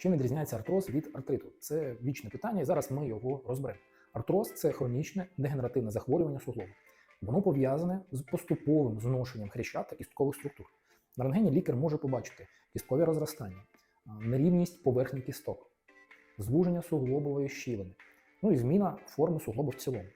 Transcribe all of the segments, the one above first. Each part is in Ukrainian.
Чим відрізняється артроз від артриту? Це вічне питання, і зараз ми його розберемо. Артроз це хронічне дегенеративне захворювання суглобу. Воно пов'язане з поступовим зношенням хряща та кісткових структур. На рентгені лікар може побачити кісткове розростання, нерівність поверхні кісток, звуження суглобової щілини, ну і зміна форми суглобу в цілому.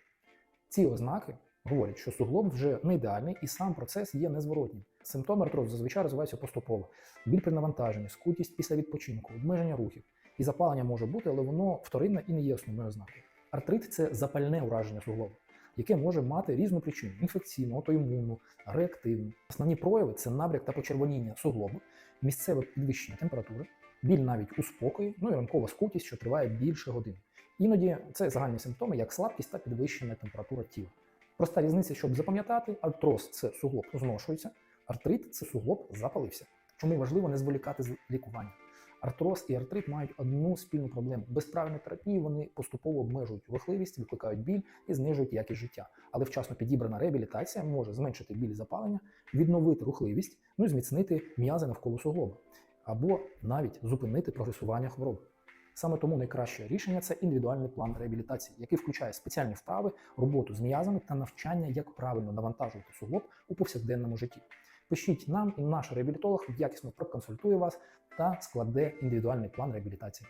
Ці ознаки говорять, що суглоб вже не ідеальний і сам процес є незворотнім. Симптоми артрозу зазвичай розвиваються поступово. Біль при навантаженні, скутість після відпочинку, обмеження рухів. І запалення може бути, але воно вторинне і не є основною ознакою. Артрит це запальне ураження суглобу, яке може мати різну причину: інфекційну, аутоімунну, реактивну. Основні прояви це набряк та почервоніння суглобу, місцеве підвищення температури, біль навіть у спокої, ну і ранкова скутість, що триває більше години. Іноді це загальні симптоми, як слабкість та підвищена температура тіла. Проста різниця, щоб запам'ятати, артроз це суглоб зношується, артрит це суглоб запалився. Чому важливо не зволікати з лікуванням? Артроз і артрит мають одну спільну проблему. Без правильної терапії вони поступово обмежують рухливість, викликають біль і знижують якість життя. Але вчасно підібрана реабілітація може зменшити біль запалення, відновити рухливість, ну і зміцнити м'язи навколо суглоба, або навіть зупинити прогресування хвороби. Саме тому найкраще рішення це індивідуальний план реабілітації, який включає спеціальні вправи, роботу з м'язами та навчання, як правильно навантажувати суглоб у повсякденному житті. Пишіть нам, і наш реабілітолог якісно проконсультує вас та складе індивідуальний план реабілітації.